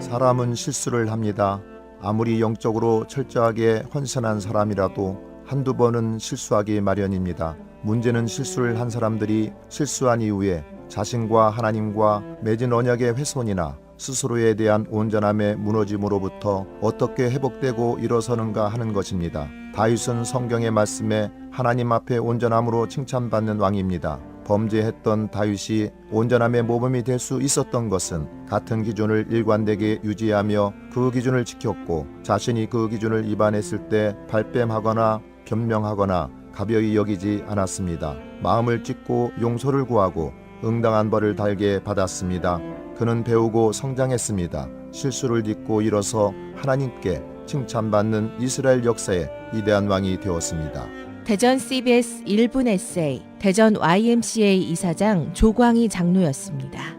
사람은 실수를 합니다. 아무리 영적으로 철저하게 헌신한 사람이라도 한두 번은 실수하기 마련입니다. 문제는 실수를 한 사람들이 실수한 이후에 자신과 하나님과 맺은 언약의 훼손이나 스스로에 대한 온전함의 무너짐으로부터 어떻게 회복되고 일어서는가 하는 것입니다. 다윗은 성경의 말씀에 하나님 앞에 온전함으로 칭찬받는 왕입니다. 범죄했던 다윗이 온전함의 모범이 될 수 있었던 것은 같은 기준을 일관되게 유지하며 그 기준을 지켰고 자신이 그 기준을 위반했을 때 발뺌하거나 변명하거나 가벼이 여기지 않았습니다. 마음을 찢고 용서를 구하고 응당한 벌을 달게 받았습니다. 그는 배우고 성장했습니다. 실수를 딛고 일어서 하나님께 칭찬받는 이스라엘 역사의 위대한 왕이 되었습니다. 대전 CBS 1분 에세이 대전 YMCA 이사장 조광희 장로였습니다.